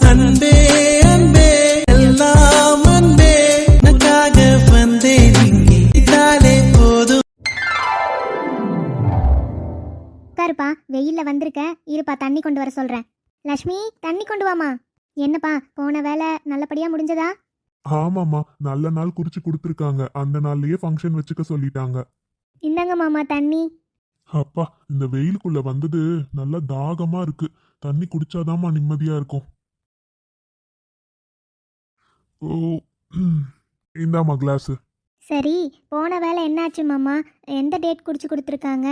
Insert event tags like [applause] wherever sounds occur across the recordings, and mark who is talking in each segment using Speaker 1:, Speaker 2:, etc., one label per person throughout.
Speaker 1: அன்பே அன்பே எல்லாம் அன்பே. உனக்காக வந்தேன் இங்கே. இதாலே போதும்.
Speaker 2: உட்காருப்பா வெயில்ல வந்திருக்க. இருப்பா தண்ணி கொண்டு வர சொல்றேன். லக்ஷ்மி தண்ணி கொண்டு வாமா என்னப்பா போன வேலை நல்லபடியா முடிஞ்சதா?
Speaker 3: ஆமாம்மா நல்ல நாள் குறிச்சு கொடுத்துருக்காங்க. அந்த நாள்லயே ஃபங்க்ஷன் வச்சுக்க சொல்லிட்டாங்க.
Speaker 2: இந்தாங்க மாமா தண்ணி.
Speaker 3: அப்பா இந்த வெயிலுக்குள்ள வந்தது நல்லா தாகமா இருக்கு. தண்ணி குடிச்சாதாம்மா நிம்மதியா இருக்கும். ஓ. இந்தாம்மா கிளாஸ்
Speaker 2: சரி போன வேலை என்னாச்சு மாமா? எந்த டேட் குடிச்சு கொடுத்துருக்காங்க?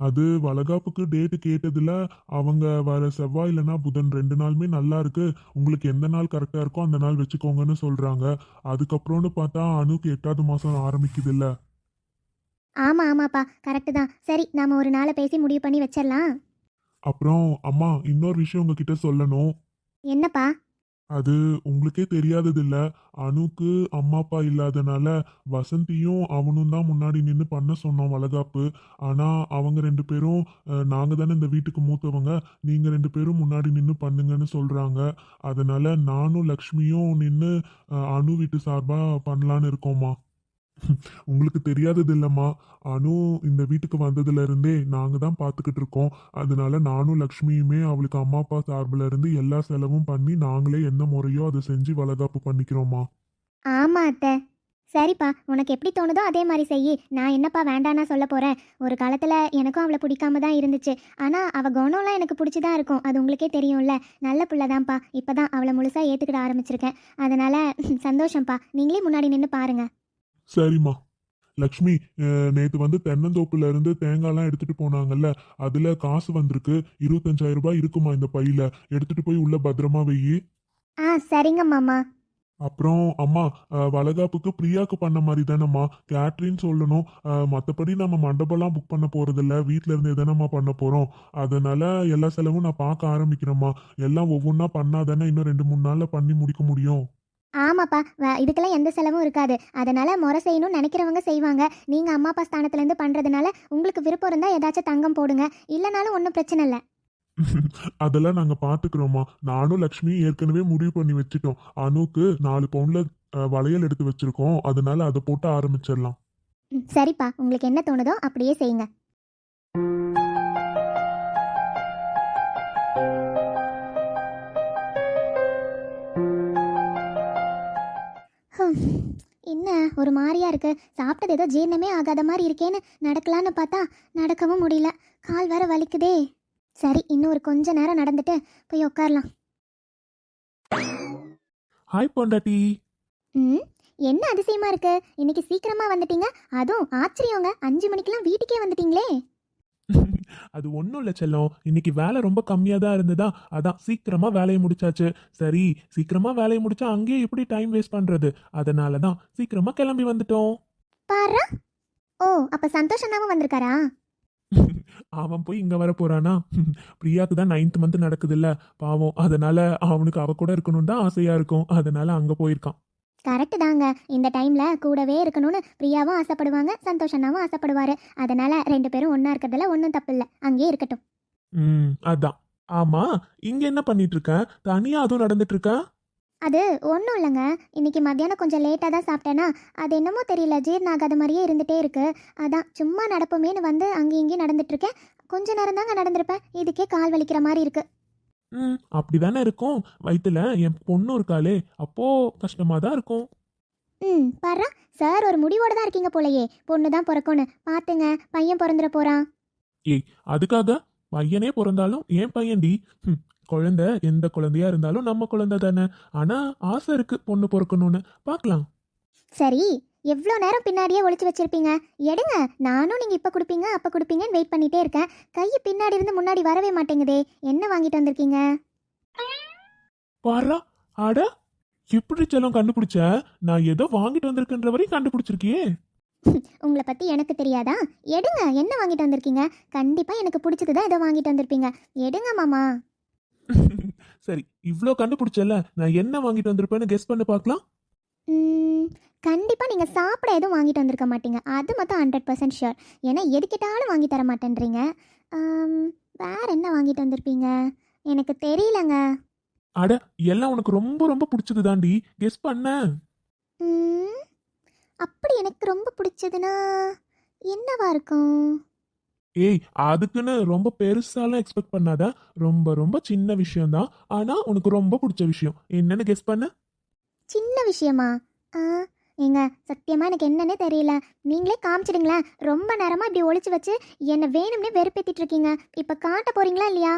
Speaker 3: அது வளகாப்புக்கு டேட்டு கேட்டதுல அவங்க வர செவ்வாய் இல்லைன்னா புதன் ரெண்டு நாளுமே நல்லா இருக்கு. உங்களுக்கு எந்த நாள் கரெக்டா இருக்கோ அந்த நாள் வச்சுக்கோங்கன்னு சொல்றாங்க. அதுக்கப்புறம்னு பார்த்தா அணுக்கு எட்டாவது மாசம் ஆரம்பிக்குது இல்ல
Speaker 2: ஆமா ஆமாப்பா கரெக்டு தான். சரி நாம ஒரு நாளை பேசி முடிவு பண்ணி வச்சிடலாம்.
Speaker 3: அப்புறம் அம்மா இன்னொரு விஷயம் உங்ககிட்ட சொல்லணும்.
Speaker 2: என்னப்பா?
Speaker 3: அது உங்களுக்கே தெரியாதது இல்ல அம்மா அப்பா இல்லாதனால வசந்தியும் அவனும் தான் முன்னாடி நின்று பண்ண சொன்னோம் வளகாப்பு. ஆனால் அவங்க ரெண்டு பேரும் நாங்கள் தானே இந்த வீட்டுக்கு மூத்தவங்க நீங்கள் ரெண்டு பேரும் முன்னாடி நின்று பண்ணுங்கன்னு சொல்கிறாங்க அதனால நானும் லக்ஷ்மியும் நின்று அனு வீட்டு சார்பாக பண்ணலான்னு இருக்கோம்மா. உங்களுக்கு தெரியாதது இல்லைம்மா. அனு இந்த வீட்டுக்கு வந்ததுல இருந்தே நாங்கள் தான் பார்த்துக்கிட்டு இருக்கோம். அதனால நானும் லக்ஷ்மியுமே அவளுக்கு அம்மா அப்பா சார்பில் இருந்து எல்லா செலவும் பண்ணி நாங்களே என்ன முறையோ அதை செஞ்சு வளகாப்பு பண்ணிக்கிறோம்மா.
Speaker 2: ஆமா அத்தை. சரிப்பா உனக்கு எப்படி தோணுதோ அதே மாதிரி செய் நான் என்னப்பா வேண்டானா சொல்ல போறேன். ஒரு காலத்துல எனக்கும் அவளை பிடிக்காம தான் இருந்துச்சு. ஆனா அவ குணம்லாம் எனக்கு பிடிச்சி தான் இருக்கும். அது உங்களுக்கே தெரியும்ல. நல்ல பிள்ளைதான்ப்பா இப்பதான் அவளை முழுசா ஏத்துக்கிட ஆரம்பிச்சிருக்கேன். அதனால சந்தோஷம்ப்பா. நீங்களே முன்னாடி நின்று பாருங்க.
Speaker 3: சரிம்மா. லக்ஷ்மி நேத்து வந்து தென்னந்தோப்புல இருந்து தேங்காய்லாம் எடுத்துட்டு போனாங்கல்ல அதுல காசு வந்திருக்கு. இருபத்தஞ்சாயிரம் ரூபாய் இருக்குமா இந்த பையில? எடுத்துட்டு போய் உள்ள பத்திரமா வெயி
Speaker 2: ஆ சரிங்க மாமா.
Speaker 3: அப்புறம் அம்மா வளகாப்புக்கு பிரியாக்கு பண்ண மாதிரி தானம்மா? கேட்ரின்னு சொல்லணும். மத்தபடி நம்ம மண்டபம்லாம் புக் பண்ண போறதில்ல. வீட்ல இருந்து எதனம்மா பண்ண போறோம். அதனால எல்லா செலவும் நான் பார்க்க ஆரம்பிக்கிறேம்மா. எல்லாம் ஒவ்வொன்றா பண்ணாதானே இன்னும் ரெண்டு மூணு நாள்ல பண்ணி முடிக்க முடியும்.
Speaker 2: ஆமாப்பா இதுக்கெல்லாம் எந்த செலவும் இருக்காது. அதனால முறை செய்யணும்னு நினைக்கிறவங்க செய்வாங்க. நீங்க அம்மா அப்பா ஸ்தானத்துல இருந்து பண்றதுனால உங்களுக்கு விருப்பம் இருந்தா ஏதாச்சும் தங்கம் போடுங்க. இல்லைனாலும் ஒன்றும் பிரச்சனை இல்லை. [laughs]
Speaker 3: அதெல்லாம் நாங்க பாத்துக்கிறோம்மா. நானும் லக்ஷ்மி ஏற்கனவே முடிவு பண்ணி வச்சுட்டோம். அனுக்கு நாலு பவுன்ல வளையல் எடுத்து வச்சிருக்கோம். அதனால அதை போட்டு ஆரம்பிச்சிடலாம்.
Speaker 2: சரிப்பா. உங்களுக்கு என்ன தோணுதோ அப்படியே செய்யுங்க. என்ன ஒரு மாதிரியா இருக்கு? சாப்பிட்டது ஏதோ ஜீரணமே ஆகாத மாதிரி இருக்கேன்னு நடக்கலான்னு பார்த்தா நடக்கவும் முடியல. கால் வேற வலிக்குதே. சரி இன்னும் ஒரு கொஞ்ச நேரம் நடந்துட்டு போய் உட்காரலாம்
Speaker 4: ஹாய் பொண்டாட்டி.
Speaker 2: ம் என்ன அதிசயமா இருக்கு? இன்னைக்கு சீக்கிரமா வந்துட்டீங்க. அதுவும் ஆச்சரியங்க. அஞ்சு மணிக்கெல்லாம் வீட்டுக்கே வந்துட்டீங்களே.
Speaker 4: அது ஒன்றும் இல்லை செல்லம். இன்னைக்கு வேலை ரொம்ப கம்மியாக தான் இருந்ததா? அதான் சீக்கிரமா வேலையை முடிச்சாச்சு. சரி சீக்கிரமா வேலையை முடிச்சா அங்கேயே எப்படி டைம் வேஸ்ட் பண்றது? அதனால தான் சீக்கிரமா கிளம்பி வந்துட்டோம்.
Speaker 2: பாரா? ஓ அப்ப சந்தோஷ் அண்ணாவும் வந்திருக்காரா?
Speaker 4: அவன் போய் இங்க வர போறானா? பிரியாக்கு தான் நைன்த் மந்த் நடக்குதுல்ல. பாவம் அதனால அவனுக்கு அவ கூட இருக்கணும் தான் ஆசையா இருக்கும். அதனால அங்க போயிருக்கான்.
Speaker 2: கரெக்ட் தாங்க. இந்த டைம்ல கூடவே இருக்கணும்னு பிரியாவும் ஆசைப்படுவாங்க சந்தோஷ் அண்ணாவும் ஆசைப்படுவாரு. அதனால ரெண்டு பேரும் ஒண்ணா இருக்கிறதுல ஒன்றும் தப்பு இல்லை. அங்கேயே இருக்கட்டும்.
Speaker 4: ம் அதான். ஆமா இங்க என்ன பண்ணிட்டு இருக்க? தனியா அதுவும் நடந்துட்டு இருக்க?
Speaker 2: அது ஒன்றும் இல்லைங்க. இன்னைக்கு மத்தியானம் கொஞ்சம் லேட்டாக தான் சாப்பிட்டேன்னா அது என்னமோ தெரியல. ஜீரணம் ஆகாத மாதிரியே இருந்துகிட்டே இருக்கு. அதான் சும்மா நடப்போமேன்னு வந்து அங்கேயும் இங்கேயும் நடந்துட்டு இருக்கேன். கொஞ்ச நேரம் தாங்க நடந்திருப்பேன். இதுக்கே கால் வலிக்கிற மாதிரி இருக்கு.
Speaker 4: ம். அப்படிதானே இருக்கும். வயித்துல என் பொண்ணு இருக்காளே அப்போ கஷ்டமா தான் இருக்கும்.
Speaker 2: ம் பாரா சார் ஒரு முடிவோட தான் இருக்கீங்க போலயே. பொண்ணு தான் பிறக்கும்னு. பார்த்துங்க பையன் பிறந்துட போறான்.
Speaker 4: ஏய் அதுக்காக பையனே பிறந்தாலும் ஏன் பையன்டி? ஹம், குழந்தை எந்த குழந்தையா இருந்தாலும் நம்ம குழந்தை தானே ஆனா ஆசை இருக்கு பொண்ணு பிறக்கணும்னு. பார்க்கலாம்
Speaker 2: சரி எவ்வளோ நேரம் பின்னாடியே ஒளிச்சு வச்சிருப்பீங்க? எடுங்க. நானும் நீங்கள் இப்போ கொடுப்பீங்க அப்போ கொடுப்பீங்கன்னு வெயிட் பண்ணிட்டே இருக்கேன். கை பின்னாடி இருந்து முன்னாடி வரவே மாட்டேங்குதே. என்ன வாங்கிட்டு வந்திருக்கீங்க?
Speaker 4: பாரா அட எப்படி செல்லம் கண்டுபிடிச்ச? நான் ஏதோ வாங்கிட்டு வந்திருக்கின்ற வரையும் கண்டுபிடிச்சிருக்கியே.
Speaker 2: உங்களை பற்றி எனக்கு தெரியாதா? எடுங்க. என்ன வாங்கிட்டு வந்திருக்கீங்க? கண்டிப்பாக எனக்கு பிடிச்சது தான் ஏதோ வாங்கிட்டு வந்திருப்பீங்க. எடுங்க மாமா. [laughs]
Speaker 4: சரி இவ்ளோ கண்டுபிடிச்சல நான் என்ன வாங்கிட்டு வந்திருப்பேன்னு கெஸ் பண்ணி பார்க்கலாம்.
Speaker 2: கண்டிப்பாக நீங்கள் சாப்பிட எதுவும் வாங்கிட்டு வந்திருக்க மாட்டீங்க. அது மட்டும் ஹண்ட்ரட் பர்சன்ட் ஷியோர் ஏன்னா எதுக்கிட்டாலும் வாங்கி தர மாட்டேன்றீங்க. வேற என்ன வாங்கிட்டு வந்திருப்பீங்க? எனக்கு தெரியலங்க.
Speaker 4: அட எல்லாம் உனக்கு ரொம்ப ரொம்ப பிடிச்சது தாண்டி கெஸ் பண்ண
Speaker 2: அப்படி எனக்கு ரொம்ப பிடிச்சதுன்னா என்னவா இருக்கும்?
Speaker 4: ஏய் அதுக்குன்னு ரொம்ப பெருசாலாம் எக்ஸ்பெக்ட் பண்ணாத. ரொம்ப ரொம்ப சின்ன விஷயம் தான் ஆனா உனக்கு ரொம்ப பிடிச்ச விஷயம். என்னன்னு கெஸ் பண்ண.
Speaker 2: சின்ன விஷயமா? ஆ ஏங்க சத்தியமா எனக்கு என்னன்னே தெரியல. நீங்களே காமிச்சிடுங்களேன் ரொம்ப நேரமா இப்படி ஒளிச்சு வச்சு என்னை வேணும்னே வெறுப்பேத்திட்டு இருக்கீங்க. இப்ப காட்ட போறீங்களா இல்லையா?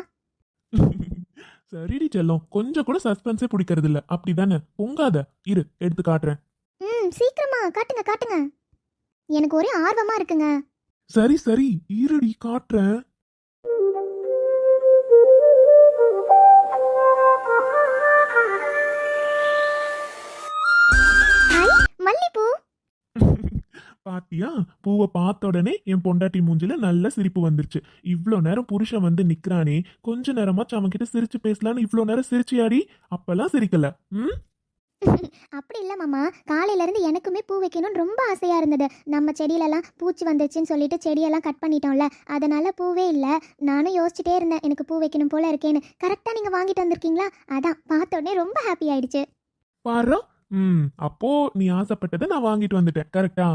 Speaker 2: [laughs]
Speaker 4: சரிடி செல்லம். கொஞ்சம் கூட சஸ்பென்ஸே பிடிக்கிறது இல்ல அப்படிதானே? பொங்காத. இரு எடுத்து காட்டுறேன்.
Speaker 2: ம் சீக்கிரமா. காட்டுங்க காட்டுங்க. எனக்கு ஒரே ஆர்வமா இருக்குங்க.
Speaker 4: சரி சரி. இருடி காட்டுறேன். பாத்தியா பூவை பார்த்த உடனே என் பொண்டாட்டி மூஞ்சில நல்ல சிரிப்பு வந்துருச்சு. இவ்ளோ நேரம் புருஷன் வந்து நிக்கிறானே கொஞ்ச நேரமாச்சும் அவன் கிட்ட சிரிச்சு பேசலான்னு இவ்ளோ நேரம் சிரிச்சியாடி? அப்பெல்லாம் சிரிக்கல. ம்? [laughs]
Speaker 2: அப்படி இல்லை மாமா. காலையில இருந்து எனக்குமே பூ வைக்கணும்னு ரொம்ப ஆசையா இருந்தது. நம்ம செடியிலலாம் பூச்சி வந்துச்சுன்னு சொல்லிட்டு செடியெல்லாம் கட் பண்ணிட்டோம்ல அதனால பூவே இல்லை. நானும் யோசிச்சுட்டே இருந்தேன் எனக்கு பூ வைக்கணும் போல இருக்கேன்னு. கரெக்டாக நீங்கள் வாங்கிட்டு வந்திருக்கீங்களா? அதான் பார்த்த உடனே ரொம்ப ஹாப்பி ஆயிடுச்சு.
Speaker 4: பாரு? ம் அப்போ நீ ஆசைப்பட்டதை நான் வாங்கிட்டு வந்துட்டேன். கரெக்டா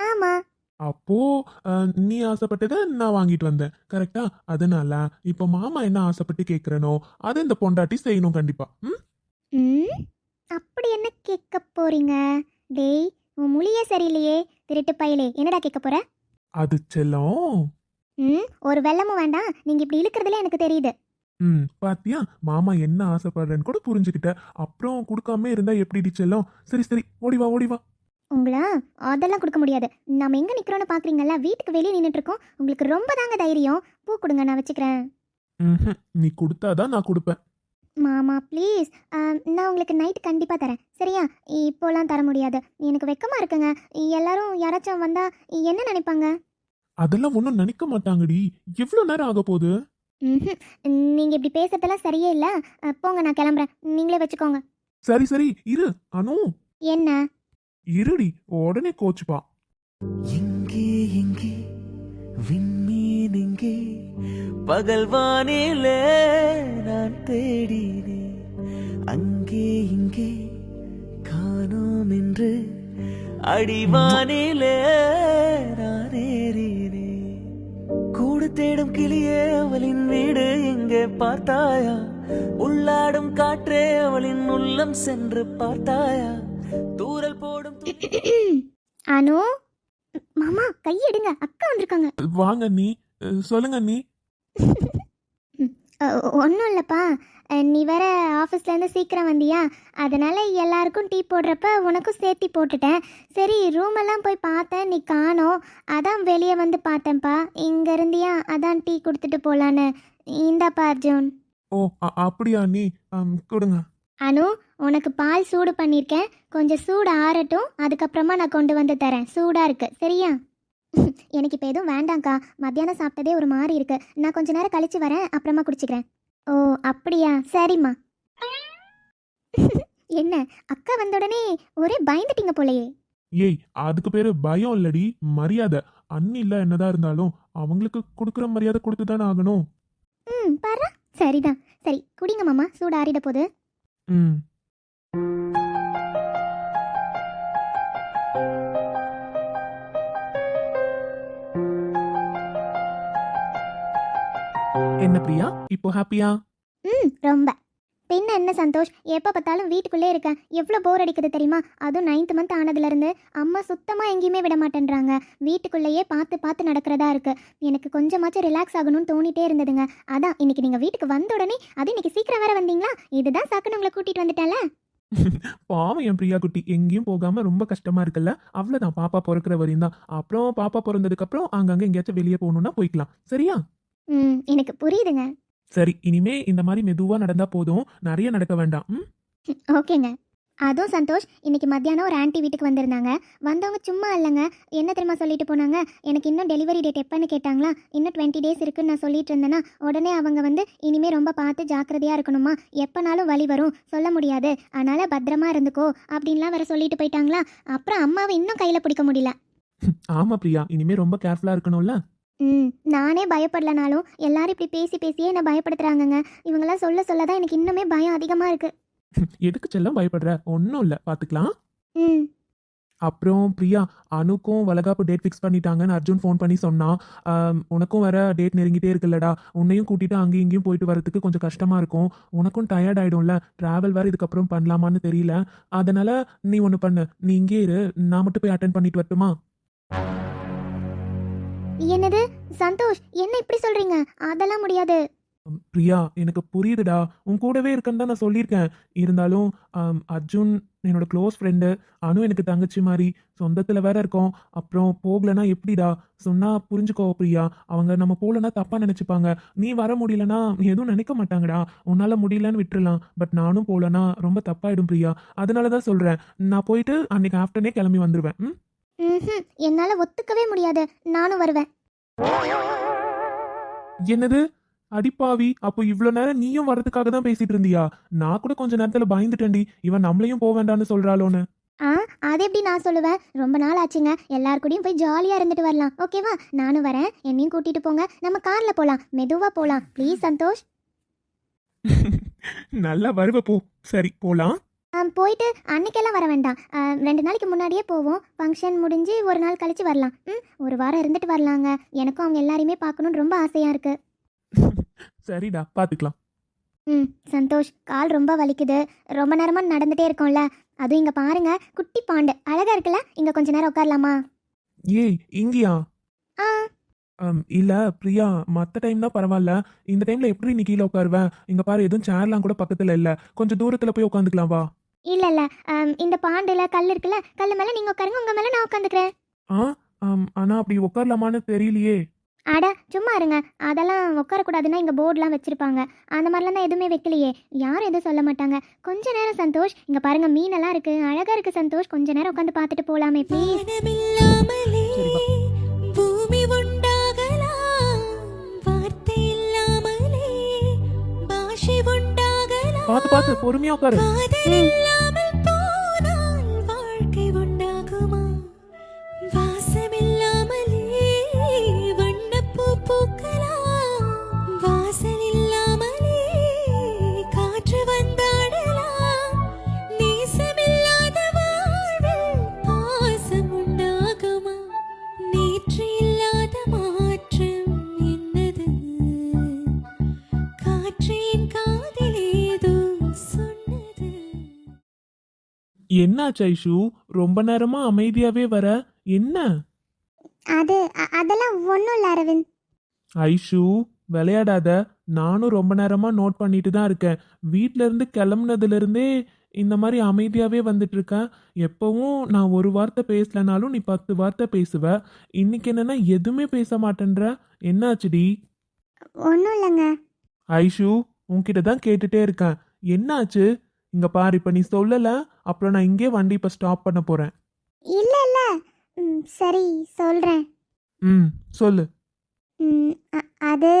Speaker 2: ம் ஆமாம்
Speaker 4: அப்போ அஹ், நீ ஆசைப்பட்டதை நான் வாங்கிட்டு வந்தேன். கரெக்டா? அதனால இப்போ மாமா என்ன ஆசைப்பட்டு கேட்கறனோ அதை இந்த பொண்டாட்டி செய்யணும் கண்டிப்பா. ம்?
Speaker 2: ம்? அப்படி என்ன கேட்க போறீங்க? டேய் உன் மொழியே சரியில்லையே. திருட்டு பயலே. என்னடா கேட்க போற?
Speaker 4: அது செல்லம்.
Speaker 2: ம் ஒரு வெள்ளமும் வேண்டாம். நீங்கள் இப்படி இழுக்கிறதுல எனக்கு தெரியுது.
Speaker 4: ம் பாத்தியா? மாமா என்ன ஆசைப்படுறேன்னு கூட புரிஞ்சுக்கிட்ட. அப்புறம் கொடுக்காம இருந்தா எப்படி செல்லம்? சரி சரி ஓடி வா ஓடி வா.
Speaker 2: உங்களா அதெல்லாம் கொடுக்க முடியாது. நம்ம எங்கே நிற்கிறோன்னு பார்க்குறீங்கல்ல வீட்டுக்கு வெளியே நின்றுட்டு இருக்கோம் உங்களுக்கு ரொம்ப தாங்க தைரியம். பூ கொடுங்க நான் வச்சுக்கிறேன்.
Speaker 4: நீ கொடுத்தாதான் நான் கொடுப்பேன்.
Speaker 2: மாமா ப்ளீஸ். நான் உங்களுக்கு நைட் கண்டிப்பாக தரேன். சரியா? இப்போலாம் தர முடியாது. எனக்கு வெக்கமாக இருக்குங்க. எல்லாரும் யாராச்சும் வந்தால் என்ன நினைப்பாங்க?
Speaker 4: அதெல்லாம் ஒன்றும் நினைக்க மாட்டாங்கடி. எவ்வளோ நேரம் ஆக போகுது.
Speaker 2: நீங்கள் இப்படி பேசுறதெல்லாம் சரியே இல்லை. போங்க நான் கிளம்புறேன். நீங்களே வச்சுக்கோங்க.
Speaker 4: சரி சரி. இரு. அனு.
Speaker 2: என்ன?
Speaker 4: இருடி உடனே கோச்சுப்பா.
Speaker 1: எங்கே எங்கே விண்மீன் எங்கே பகல்வானிலே நான் தேடினேன். அங்கே இங்கே காணோம் என்று அடிவானிலே நான் ஏறினேன். கூடு தேடும் கிளியே அவளின் வீடு எங்கே பார்த்தாயா? உள்ளாடும் காற்றே அவளின் உள்ளம் சென்று பார்த்தாயா? போடும் [clears throat]
Speaker 2: அனு மாமா கையெடுங்க. அக்கா வந்திருக்காங்க.
Speaker 4: வாங்க நீ. சொல்லுங்க நீ. [laughs]
Speaker 2: ஒன்றும் இல்லைப்பா. நீ வேற ஆஃபீஸ்லேருந்து சீக்கிரம் வந்தியா? அதனால எல்லாருக்கும் டீ போடுறப்ப உனக்கும் சேர்த்தி போட்டுட்டேன். சரி ரூம் எல்லாம் போய் பார்த்தேன். நீ காணோம். அதான் வெளியே வந்து பார்த்தேன்ப்பா. இங்கே இருந்தியா? அதான் டீ கொடுத்துட்டு போகலான்னு இந்தாப்பா அர்ஜுன்.
Speaker 4: ஓ அப்படியா நீ? கொடுங்க.
Speaker 2: அனு உனக்கு பால் சூடு பண்ணியிருக்கேன் கொஞ்சம் சூடு ஆறட்டும். அதுக்கப்புறமா நான் கொண்டு வந்து தரேன். சூடாக இருக்கு. சரியா? [laughs] எனக்கு இப்போ எதுவும் வேண்டாங்க்கா மத்தியானம் சாப்பிட்டதே ஒரு மாதிரி இருக்கு. நான் கொஞ்ச நேரம் கழிச்சு வரேன். அப்புறமா குடிச்சுக்கிறேன். ஓ அப்படியா? சரிம்மா. [laughs] என்ன? அக்கா வந்த உடனே ஒரே பயந்துட்டீங்க போலயே.
Speaker 4: ஏய் அதுக்கு பேரு பயம் இல்லடி. மரியாதை. அண்ணி இல்ல என்னதான் இருந்தாலும் அவங்களுக்கு கொடுக்குற மரியாதை கொடுத்து தானே ஆகணும்.
Speaker 2: ம் பாரு சரிதான். சரி குடிங்க மாமா. சூடு ஆறிட போகுது.
Speaker 4: ம். என்ன பிரியா? இப்போ ஹாப்பியா
Speaker 2: ம் ரொம்ப. பின்ன என்ன சந்தோஷ்? எப்போ பார்த்தாலும் வீட்டுக்குள்ளே இருக்கேன் எவ்வளோ போர் அடிக்குது தெரியுமா? அதுவும் நைன்த் மந்த் ஆனதுலேருந்து. அம்மா சுத்தமாக எங்கேயுமே விட மாட்டேன்றாங்க. வீட்டுக்குள்ளேயே பார்த்து பார்த்து நடக்கிறதா இருக்கு. எனக்கு கொஞ்சமாச்சும் ரிலாக்ஸ் ஆகணும்னு தோணிட்டே இருந்ததுங்க. அதான் இன்னைக்கு நீங்கள் வீட்டுக்கு வந்த உடனே அது இன்னைக்கு சீக்கிரம் வேற வந்தீங்களா? இதுதான் சாக்குன்னு உங்களை கூட்டிகிட்டு வந்துட்டேன்ல. [laughs]
Speaker 4: பாவம் என் பிரியா குட்டி. எங்கேயும் போகாம ரொம்ப கஷ்டமா இருக்குல்ல? அவ்வளவுதான். பாப்பா பிறக்கிற வரையும் தான். அப்புறம் பாப்பா பிறந்ததுக்கு அப்புறம் அங்கங்க எங்கேயாச்சும் வெளியே போகணும்னா போய்க்கலாம். சரியா?
Speaker 2: ம் எனக்கு புரியுதுங்க.
Speaker 4: சரி இனிமே இந்த மாதிரி மெதுவா நடந்தா போதும். நிறைய நடக்க வேண்டாம்?
Speaker 2: ஓகேங்க. அதுவும் சந்தோஷ் இன்னைக்கு மத்தியானம் ஒரு ஆன்ட்டி வீட்டுக்கு வந்திருந்தாங்க. வந்தவங்க சும்மா இல்லைங்க. என்ன தெரியுமா சொல்லிட்டு போனாங்க? எனக்கு இன்னும் டெலிவரி டேட் எப்போன்னு கேட்டாங்களா? இன்னும் டுவெண்ட்டி டேஸ் இருக்குன்னு நான் சொல்லிட்டு இருந்தேன்னா உடனே அவங்க வந்து இனிமே ரொம்ப பார்த்து ஜாக்கிரதையா இருக்கணுமா? எப்போனாலும் வழி வரும். சொல்ல முடியாது. அதனால பத்திரமா இருந்துக்கோ அப்படின்லாம் வேற சொல்லிட்டு போயிட்டாங்களா? அப்புறம் அம்மாவை இன்னும் கையில் பிடிக்க முடியல. [laughs]
Speaker 4: ஆமா பிரியா இனிமே ரொம்ப கேர்ஃபுல்லா இருக்கணும்ல?
Speaker 2: ம் நானே பயப்படலனாலும் எல்லாரும் இப்படி பேசி பேசியே என்னை பயப்படுத்துறாங்கங்க. இவங்கெல்லாம் சொல்ல சொல்ல தான் எனக்கு இன்னுமே பயம் அதிகமாக இருக்கு.
Speaker 4: எதுக்கு செல்லம் பயப்படுற? ஒன்றும் இல்லை. பார்த்துக்கலாம்
Speaker 2: ம்.
Speaker 4: அப்புறம் பிரியா அனுக்கும் வளகாப்பு டேட் ஃபிக்ஸ் பண்ணிட்டாங்கன்னு அர்ஜுன் ஃபோன் பண்ணி சொன்னான் உனக்கும் வேற டேட் நெருங்கிட்டே இருக்குல்லடா. உன்னையும் கூட்டிட்டு அங்கேயும் இங்கேயும் போயிட்டு வரதுக்கு கொஞ்சம் கஷ்டமா இருக்கும். உனக்கும் டயர்ட் ஆயிடும்ல. டிராவல் வேற இதுக்கப்புறம் பண்ணலாமான்னு தெரியல. அதனால நீ ஒன்று பண்ணு. நீ இங்கே இரு. நான் மட்டும் போய் அட்டன் பண்ணிட்டு வரட்டுமா?
Speaker 2: என்னது? சந்தோஷ் என்ன இப்படி சொல்றீங்க? அதெல்லாம் முடியாது.
Speaker 4: பிரியா எனக்கு புரியுதுடா. உன் கூடவே இருக்கேன்னு தான் நான் சொல்லியிருக்கேன். இருந்தாலும் அர்ஜுன் என்னோட க்ளோஸ் ஃப்ரெண்டு அனு எனக்கு தங்கச்சி மாதிரி சொந்தத்தில் வேற இருக்கோம். அப்புறம் போகலனா எப்படிடா? சொன்னா புரிஞ்சுக்கோ பிரியா. அவங்க நம்ம போகலனா தப்பா நினைச்சுப்பாங்க. நீ வர முடியலனா எதுவும் நினைக்க மாட்டாங்கடா. உன்னால முடியலன்னு விட்டுறலாம். பட் நானும் போகலனா ரொம்ப தப்பாயிடும் பிரியா. அதனால தான் சொல்றேன். நான் போயிட்டு அன்னைக்கு ஆஃப்டர்னே கிளம்பி வந்துடுவேன் ம்
Speaker 2: என்னால் ஒத்துக்கவே முடியாது. நானும் வருவேன்.
Speaker 4: என்னது? அடிப்பாவி அப்போ இவ்வளோ நேரம் நீயும் வரதுக்காக தான் பேசிட்டு இருந்தியா? நான் கூட கொஞ்ச நேரத்துல பயந்துட்டேன்டி. இவன் நம்மளையும் போக வேண்டாம்னு சொல்றாளோன்னு.
Speaker 2: ஆ அது எப்படி நான் சொல்லுவேன்? ரொம்ப நாள் ஆச்சுங்க. எல்லார் கூடயும் போய் ஜாலியாக இருந்துட்டு வரலாம். ஓகேவா நானும் வரேன். என்னையும் கூட்டிட்டு போங்க. நம்ம காரில் போகலாம் மெதுவாக போகலாம் ப்ளீஸ் சந்தோஷ். [laughs]
Speaker 4: நல்லா வருவ போ. சரி போலாம்.
Speaker 2: ஆ, போயிட்டு அன்னைக்கெல்லாம் வர வேண்டாம். ஆ, ரெண்டு நாளைக்கு முன்னாடியே போவோம். ஃபங்க்ஷன் முடிஞ்சு ஒரு நாள் கழிச்சு வரலாம். ம் ஒரு வாரம் இருந்துட்டு வரலாங்க. எனக்கும் அவங்க எல்லாரையுமே பார்க்கணுன்னு ரொம்ப ஆசையாக இருக்கு. [laughs]
Speaker 4: சரிடா பாத்துக்கலாம்.
Speaker 2: ம் சந்தோஷ் கால் ரொம்ப வலிக்குது. ரொம்ப நேரமாக நடந்துட்டே இருக்கோம்ல. அதுவும் இங்கே பாருங்க குட்டி பாண்டு. அழகா இருக்குல்ல? இங்கே கொஞ்ச நேரம் உட்காரலாமா?
Speaker 4: ஏய் இங்கயா?
Speaker 2: ஆ.
Speaker 4: இல்ல பிரியா மத்த டைம் தான் பரவாயில்ல இந்த டைம்ல எப்படி நீ கீழே உட்காருவேன் இங்க பாரு எதுவும் சேர்லாம் கூட பக்கத்துல இல்ல. கொஞ்சம் தூரத்துல போய் உட்காந்துக்கலாம் வா.
Speaker 2: இல்லை இல்லை. இந்த பாண்டில் கல் இருக்குல்ல? கல் மேலே நீங்கள் உட்காருங்க உங்கள் மேலே நான் உட்காந்துக்கிறேன்.
Speaker 4: ஆ ஆனா அப்படி உட்காரலாமான்னு தெரியலையே.
Speaker 2: அட சும்மா இருங்க. அதெல்லாம் உட்காரக்கூடாதுன்னா இங்கே போர்டெலாம் வச்சுருப்பாங்க. அந்த மாதிரிலாம் தான் எதுவுமே வைக்கலையே. யாரும் எதுவும் சொல்ல மாட்டாங்க. கொஞ்ச நேரம் சந்தோஷ் இங்கே பாருங்க மீனெல்லாம் இருக்கு. அழகா இருக்கு சந்தோஷ். கொஞ்ச நேரம் உட்காந்து பார்த்துட்டு போகலாமே ப்ளீஸ்
Speaker 5: வானமில்லாமலே
Speaker 4: சரி, வா.
Speaker 5: பூமி
Speaker 4: என்னாச்சு ஐஷு? ரொம்ப நேரமா அமைதியாவே வர. என்ன?
Speaker 2: அது அ- அதெல்லாம் ஒன்றும் இல்லை அரவிந்த்.
Speaker 4: ஐஷு விளையாடாத. நானும் ரொம்ப நேரமா நோட் பண்ணிட்டு தான் இருக்கேன். வீட்ல இருந்து கிளம்புனதுல இருந்தே இந்த மாதிரி அமைதியாவே வந்துட்டு இருக்கேன். எப்பவும் நான் ஒரு வார்த்தை பேசலனாலும் நீ பத்து வார்த்தை பேசுவ. இன்னைக்கு என்னன்னா எதுவுமே பேச மாட்டேன்ற. என்னாச்சுடி
Speaker 2: ஒன்றும் இல்லைங்க.
Speaker 4: ஐஷு உன்கிட்ட தான் கேட்டுட்டே இருக்கேன். என்னாச்சு? இங்க பாரு இப்ப நீ சொல்லல அப்புறம் நான் இங்கே வண்டி இப்ப ஸ்டாப் பண்ண போறேன்.
Speaker 2: இல்லை இல்லை சரி சொல்கிறேன்
Speaker 4: ம் சொல்லு.
Speaker 2: அது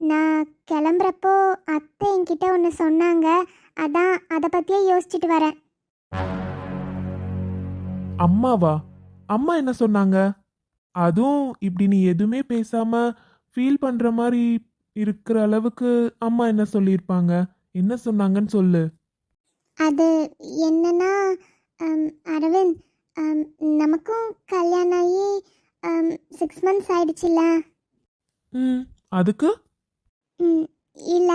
Speaker 2: நான் கிளம்புறப்போ அத்தை என்கிட்ட ஒன்று சொன்னாங்க. அதான் அதை பற்றியே யோசிச்சுட்டு வரேன்.
Speaker 4: அம்மாவா? அம்மா என்ன சொன்னாங்க? அதுவும் இப்படி நீ எதுவுமே பேசாம ஃபீல் பண்ற மாதிரி இருக்கிற அளவுக்கு அம்மா என்ன சொல்லியிருப்பாங்க? என்ன சொன்னாங்கன்னு சொல்லு.
Speaker 2: அது என்னன்னா அரவிந்த் நமக்கும் கல்யாணம் ஆகி சிக்ஸ் மந்த்ஸ் ஆயிடுச்சுல்ல?
Speaker 4: ம் அதுக்கு?
Speaker 2: ம், இல்ல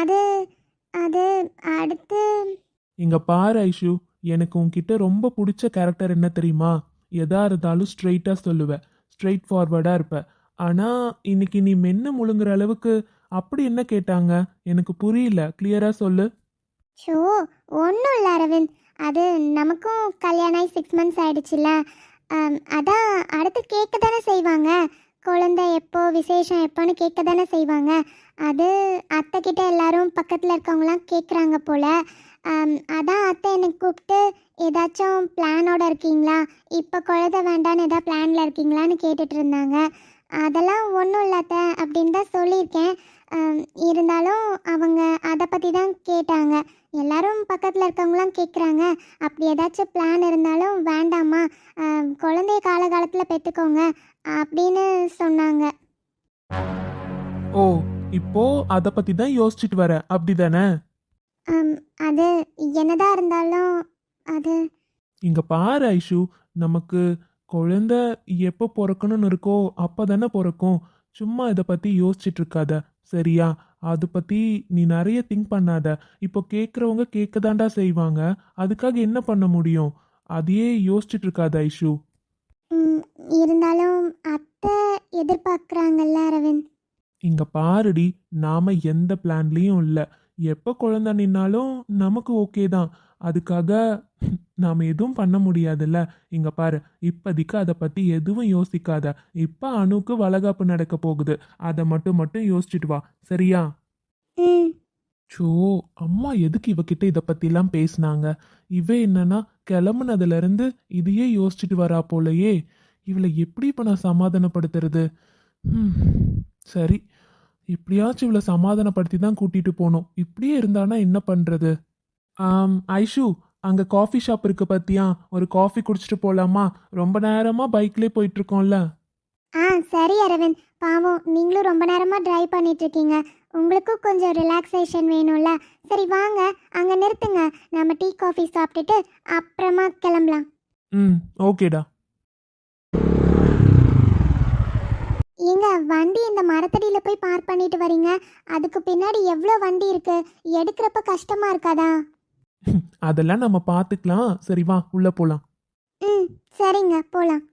Speaker 2: அது அது அடுத்து
Speaker 4: இங்க பாரு ஐஷு எனக்கு உன்கிட்ட ரொம்ப பிடிச்ச கேரக்டர் என்ன தெரியுமா? எதா இருந்தாலும் ஸ்ட்ரெயிட்டா சொல்லுவ. ஸ்ட்ரெயிட் ஃபார்வர்டா இருப்ப. ஆனா இன்னைக்கு நீ மென்னு முழுங்குற அளவுக்கு அப்படி என்ன கேட்டாங்க? எனக்கு புரியல. கிளியரா சொல்லு.
Speaker 2: ஷோ ஒன்றும் இல்லை அரவிந்த். அது நமக்கும் கல்யாணம் ஆகி சிக்ஸ் மந்த்ஸ் ஆயிடுச்சுல்ல அதான் அடுத்து கேட்க தானே செய்வாங்க. குழந்தை எப்போ விசேஷம் எப்போன்னு கேட்க தானே செய்வாங்க. அது அத்தை கிட்ட எல்லாரும் பக்கத்தில் இருக்கவங்களாம் கேட்குறாங்க போல. அதான் அத்தை எனக்கு கூப்பிட்டு ஏதாச்சும் பிளானோட இருக்கீங்களா? இப்போ குழந்தை வேண்டான்னு ஏதாவது பிளானில் இருக்கீங்களான்னு கேட்டுட்டு இருந்தாங்க. அதெல்லாம் ஒன்றும் இல்லாத அப்படின்னு தான் சொல்லியிருக்கேன். இருந்தாலும் அவங்க அதை பற்றி தான் கேட்டாங்க. எல்லாரும் பக்கத்தில் இருக்கவங்களாம் கேட்குறாங்க அப்படி ஏதாச்சும் பிளான் இருந்தாலும் வேண்டாமா? குழந்தைய காலகாலத்தில் பெற்றுக்கோங்க
Speaker 6: அப்படின்னு சொன்னாங்க.
Speaker 4: ஓ இப்போ அதை பத்தி தான் யோசிச்சுட்டு வர. அப்படிதானே?
Speaker 6: அம், அது என்னதான் இருந்தாலும் அது
Speaker 4: இங்க பாரு ஐஷு. நமக்கு குழந்தை எப்போ பிறக்கணும்னு இருக்கோ அப்பதானே பிறக்கும். சும்மா இதை பத்தி யோசிச்சுட்டு இருக்காத. சரியா? அதை பத்தி நீ நிறைய திங்க் பண்ணாத. இப்போ கேட்குறவங்க கேட்க தாண்டா செய்வாங்க. அதுக்காக என்ன பண்ண முடியும்? அதையே யோசிச்சுட்டு இருக்காத ஐஷு.
Speaker 6: இருந்தாலும் அத்தை எதிர்பார்க்குறாங்கல்ல அரவிந்த்?
Speaker 4: இங்க பாருடி நாம எந்த பிளான்லயும் இல்ல. எப்ப குழந்தை நின்னாலும் நமக்கு ஓகே தான். அதுக்காக நாம எதுவும் பண்ண முடியாதுல்ல. இங்க பாரு இப்போதைக்கு அதை பத்தி எதுவும் யோசிக்காத. இப்ப அணுக்கு வளகாப்பு நடக்க போகுது. அதை மட்டும் மட்டும் யோசிச்சுட்டு வா. சரியா? சோ அம்மா எதுக்கு இவகிட்ட இதை பத்திலாம் பேசினாங்க? இவ என்னன்னா கிளம்புனதுல இருந்து இதையே யோசிச்சுட்டு வரா போலயே. இவளை எப்படி இப்ப நான் சமாதானப்படுத்துறது? ம், சரி. எப்படியாச்சும் இவளை சமாதானப்படுத்தி தான் கூட்டிட்டு போகணும். இப்படியே இருந்தானா என்ன பண்றது? ஆம் ஐஷு அங்க காஃபி ஷாப் இருக்கு பத்தியா? ஒரு காஃபி குடிச்சிட்டு போலாமா? ரொம்ப நேரமா பைக்லயே போயிட்டு இருக்கோம்ல
Speaker 6: ஆ சரி அரவிந்த். பாவம் நீங்களும் ரொம்ப நேரமாக ட்ரைவ் பண்ணிட்டு இருக்கீங்க உங்களுக்கும் கொஞ்சம் ரிலாக்ஸேஷன் வேணும்ல. சரி வாங்க. அங்கே நிறுத்துங்க. நம்ம டீ காஃபி சாப்பிட்டுட்டு அப்புறமா கிளம்பலாம்.
Speaker 4: ம் ஓகேடா.
Speaker 6: ஏங்க வண்டி இந்த மரத்தடியில் போய் பார்க் பண்ணிட்டு வரீங்க. அதுக்கு பின்னாடி எவ்வளோ வண்டி இருக்கு? எடுக்கிறப்ப கஷ்டமா இருக்காதா? [laughs]
Speaker 4: அதெல்லாம் நம்ம பார்த்துக்கலாம். சரி வா உள்ள போலாம்.
Speaker 6: ம் சரிங்க போகலாம்